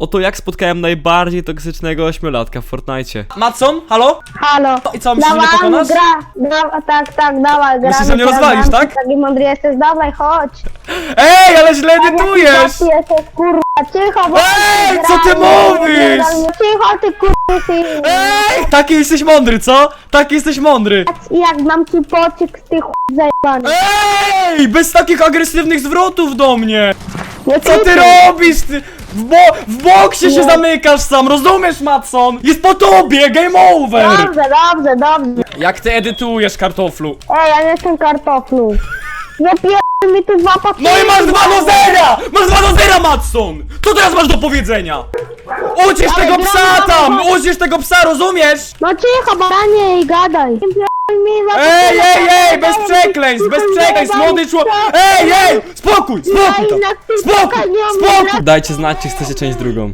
Oto jak spotkałem najbardziej toksycznego ośmiolatka w Fortnite. Matson, halo? Halo. I co, myślisz, że mnie Dawaj, pokonasz? gra. Da, tak, tak, dawaj, gra. Myślisz, że mnie rozwalisz, tak? Taki mądry jesteś, dawaj, chodź. Ej, ale źle edytujesz! Jaki jesteś, kurwa, cicho, bo... Ej, co ty mówisz? Cicho, ty kurwa, ty... Ej! Taki jesteś mądry, co? Taki jesteś mądry! Jak dam ci pocisk, ty chuj zajebany. Ej! Bez takich agresywnych zwrotów do mnie! Nie Co ty robisz? Ty? W, bo w boksie się Nie. zamykasz sam, rozumiesz, Matson? Jest po tobie, game over! Dobrze, dobrze, dobrze. Jak ty edytujesz, kartoflu? Ej, ja nie jestem kartoflu. Nie pierdol mi tu dwa patyki. No i masz 2 do 0! Masz 2 do 0, Matson! Co teraz masz do powiedzenia? Ucisz Ale tego psa na tam! nowo. Ucisz tego psa, rozumiesz? No cicho, baranie i gadaj. Mi za Ej, ej, ej, bez przekleństw, bez przekleństw, młody człowiek! Ej, ej! Spokój, spokój ty Spokój, spokój! Dajcie znać, czy chcecie część drugą.